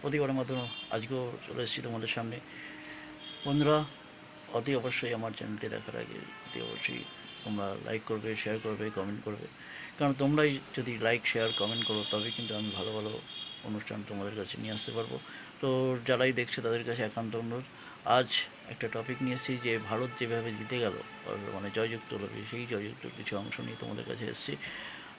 প্রতিবারের মতো আজকেও চলে এসেছি তোমাদের সামনে। বন্ধুরা, অতি অবশ্যই আমার চ্যানেলটি দেখার আগে অতি অবশ্যই তোমরা লাইক করবে শেয়ার করবে কমেন্ট করবে। কারণ তোমরাই যদি লাইক শেয়ার কমেন্ট করো তবে কিন্তু আমি ভালো ভালো অনুষ্ঠান তোমাদের কাছে নিয়ে আসতে পারব। তো যারাই দেখছে তাদের কাছে একান্ত অনুরোধ, আজ একটা টপিক নিয়ে এসেছি যে ভারত যেভাবে জিতে গেল মানে জয়যুক্ত লবি সেই জয়যুক্ত কিছু অংশ নিয়ে তোমাদের কাছে এসেছি।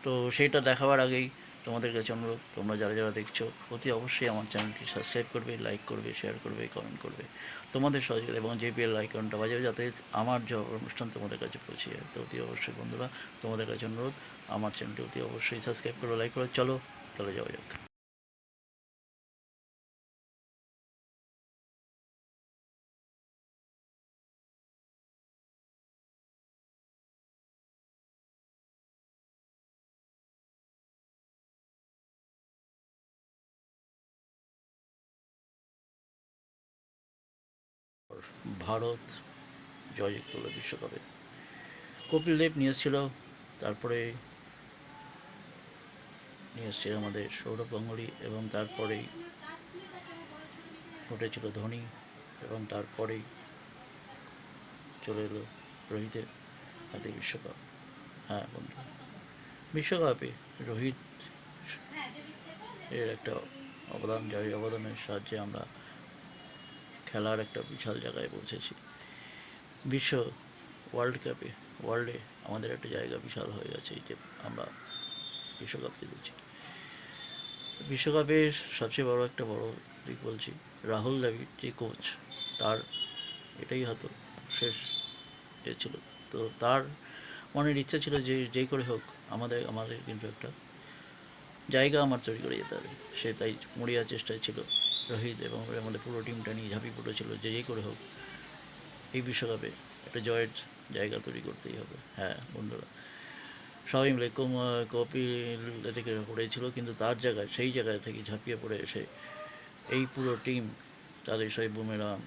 তো সেইটা দেখাবার আগেই তোমাদের কাছে অনুরোধ, তোমরা যারা যারা দেখছ, অতি অবশ্যই আমার চ্যানেলটি সাবস্ক্রাইব করবে লাইক করবে শেয়ার করবে কমেন্ট করবে। তোমাদের সহযোগিতা এবং জেপিএল আইকনটা বাজাবে, যাতে আমার যে অনুষ্ঠান তোমাদের কাছে পৌঁছে যায়, তো অতি অবশ্যই বন্ধুরা, তোমাদের কাছে অনুরোধ, আমার চ্যানেলটি অতি অবশ্যই সাবস্ক্রাইব করবে লাইক করো চলো, তাহলে যাওয়া যাক। ভারত জয়যুক্ত হলো বিশ্বকাপে। কপিল দেব নিয়ে এসেছিল, তারপরে নিয়ে এসেছিল আমাদের সৌরভ গাঙ্গুলি এবং তারপরেই উঠেছিল ধোনি এবং তারপরেই চলে এলো রোহিতের হাতে বিশ্বকাপ। হ্যাঁ বন্ধু, বিশ্বকাপে রোহিত এর একটা অবদান যাই অবদানের সাহায্যে আমরা খেলার একটা বিশাল জায়গায় পৌঁছেছি। বিশ্ব ওয়ার্ল্ড কাপে, ওয়ার্ল্ডে আমাদের একটা জায়গা বিশাল হয়ে গেছে যে আমরা বিশ্বকাপ জিতেছি। বিশ্বকাপের সবচেয়ে বড় একটা বড় দিক বলছি, রাহুল দ্রাবিড় যে কোচ তার এটাই হয়তো শেষ এ ছিল। তো তার মনের ইচ্ছা ছিল যে যেই করে হোক আমাদের আমাদের কিন্তু একটা জায়গা আমার তৈরি করে যেতে হবে। সে তাই মরিয়ার চেষ্টায় ছিল। রোহিত এবং আমাদের পুরো টিমটা নিয়ে ঝাঁপিয়ে পড়েছিল, যে যেই করে হোক। এই বিশ্বকাপে একটা জয়ের জায়গা তৈরি করতেই হবে। হ্যাঁ বন্ধুরা। সবাই মিলে কোম- কপিল থেকে পড়েছিল কিন্তু তার জায়গায়, সেই জায়গায় থেকে ঝাঁপিয়ে পড়ে এসে এই পুরো টিম, তাদের সবাই বুমেরাম,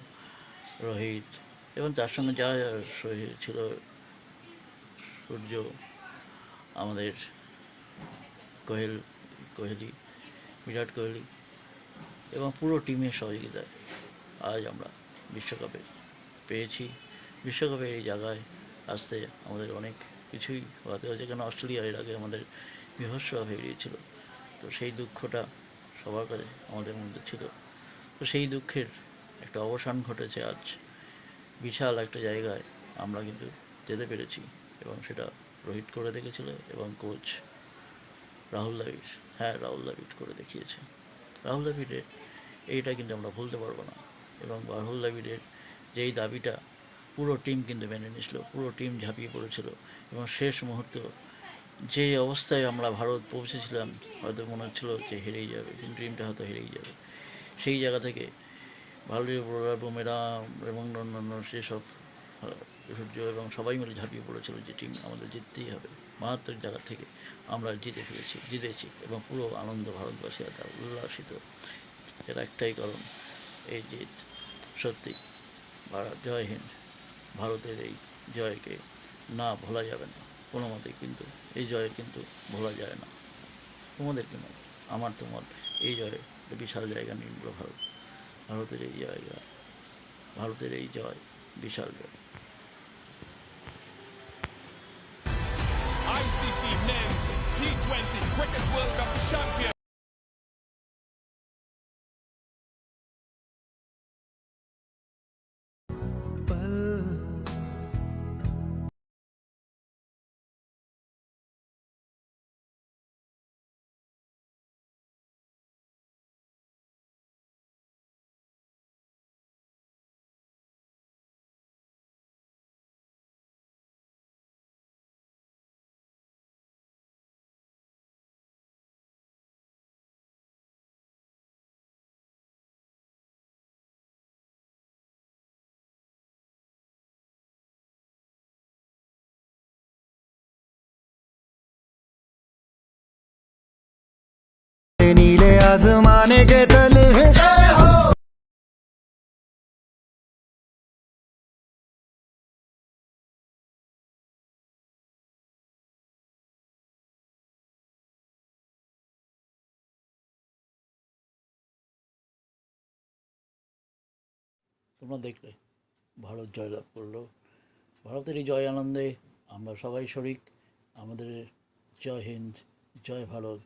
রোহিত এবং তার সঙ্গে শহীদ ছিল, সূর্য, আমাদের কোহেল, কোহলি, বিরাট কোহলি এবং পুরো টিমের সহযোগিতায় আজ আমরা বিশ্বকাপে পেয়েছি। বিশ্বকাপের এই জায়গায় আসতে আমাদের অনেক কিছুই হতে হয়েছে, কেন অস্ট্রেলিয়া এর আগে আমাদের বিভৎসভাবে এড়িয়েছিল তো সেই দুঃখটা সবার কাছে আমাদের মধ্যে ছিল। তো সেই দুঃখের একটা অবসান ঘটেছে আজ। বিশাল একটা জায়গায় আমরা কিন্তু যেতে পেরেছি এবং সেটা রোহিত করে দেখেছিল এবং কোচ রাহুল দ্রাবিড়। হ্যাঁ রাহুল দ্রাবিড় করে দেখিয়েছে। রাহুল দ্রাবিড়ের এইটা কিন্তু আমরা ভুলতে পারব না। এবং রাহুল দ্রাবিড়ের যেই দাবিটা পুরো টিম কিন্তু মেনে নিয়েছিল, পুরো টিম ঝাঁপিয়ে পড়েছিল। এবং শেষ মুহূর্ত যে অবস্থায় আমরা ভারত পৌঁছেছিলাম, হয়তো মনে হচ্ছিল যে হেরেই যাবে, কিন্তু টিমটা হয়তো হেরেই যাবে। সেই জায়গা থেকে ভারতীয় বোলার বুমেরা এবং অন্যান্য সেসব সূর্য এবং সবাই মিলে ঝাঁপিয়ে পড়েছিল যে টিম আমাদের জিততেই হবে। মারাত্মক জায়গা থেকে আমরা জিতে ফেলেছি জিতেছি এবং পুরো আনন্দ ভারতবাসী তার উল্লাসিত। এর একটাই কারণ, এই জিত সত্যি ভারত, জয় হিন্দ, ভারতের এই জয়কে না ভোলা যাবে না। কোনো মতে কিন্তু এই জয় কিন্তু ভোলা যায় না। তোমাদের কি মত আমার তোমার এই জয়ে বিশাল জায়গা নিয়ে ভারত। ভারতের এই জায়গা, ভারতের এই জয় বিশাল জয় ICC Men's T20 Cricket World Cup champion. তোমরা দেখলে, ভারত জয়লাভ করল। ভারতের এই জয় আনন্দে আমরা সবাই শরিক। আমাদের জয় হিন্দ, জয় ভারত।